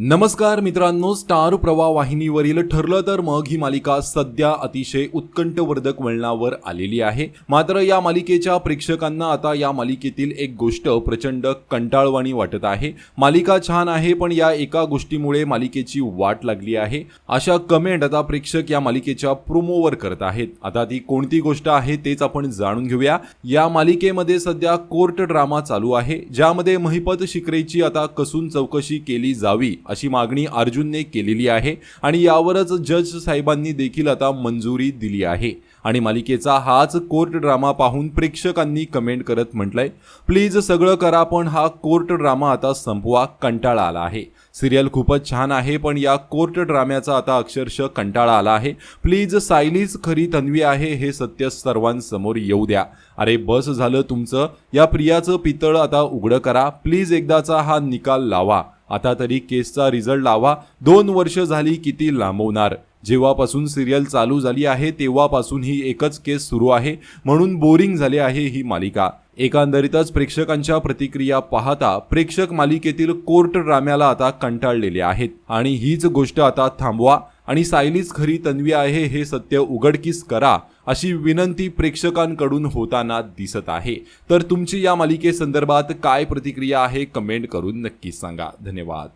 नमस्कार मित्रांनो स्टार प्रवाह वाहिनीवरील ठरलं तर मग ही मालिका सध्या अतिशय उत्कंठवर्धक वळणावर आलेली आहे. मात्र या मालिकेच्या प्रेक्षकांना आता या मालिकेतील एक गोष्ट प्रचंड कंटाळवाणी वाटत आहे. मालिका छान आहे पण या एका गोष्टीमुळे मालिकेची वाट लागली आहे. अशा कमेंट आता प्रेक्षक या मालिकेच्या प्रोमोवर करत आहेत. आता ती कोणती गोष्ट आहे तेच आपण जाणून घेऊया. या मालिकेमध्ये सध्या कोर्ट ड्रामा चालू आहे ज्यामध्ये महिपत शिकरेची आता कसून चौकशी केली जावी अशी मागणी अर्जुनने केलेली आहे आणि यावरच जज साहेबांनी देखील आता मंजुरी दिली आहे. आणि मालिकेचा हाच कोर्ट ड्रामा पाहून प्रेक्षकांनी कमेंट करत म्हटलंय प्लीज सगळं करा पण हा कोर्ट ड्रामा आता संपवा कंटाळा आला आहे. सिरियल खूपच छान आहे पण या कोर्ट ड्राम्याचा आता अक्षरशः कंटाळा आला आहे. प्लीज सायलीच खरी तन्वी आहे हे सत्य सर्वांसमोर येऊ द्या. अरे बस झालं तुमचं. या प्रियाचं पितळ आता उघडं करा. प्लीज एकदाचा हा निकाल लावा. आता तरी केसचा रिझल्ट लावा. दोन वर्ष झाली किती लांबवणार? जेव्हापासून सिरियल चालू झाली आहे तेव्हापासून ही एकच केस सुरू आहे. म्हणून बोरिंग झाली आहे ही मालिका. एकंदरीतच प्रेक्षकांच्या प्रतिक्रिया पाहता प्रेक्षक मालिकेतील कोर्ट ड्राम्याला आता कंटाळलेले आहेत. आणि हीच गोष्ट आता थांबवा. आणि सायलीच खरी तन्वी आहे हे सत्य उघडकीस करा अशी विनंती प्रेक्षकांकडून होताना दिसत आहे. तर तुमची या मालिकेसंदर्भात काय प्रतिक्रिया आहे कमेंट करून नक्कीच सांगा. धन्यवाद.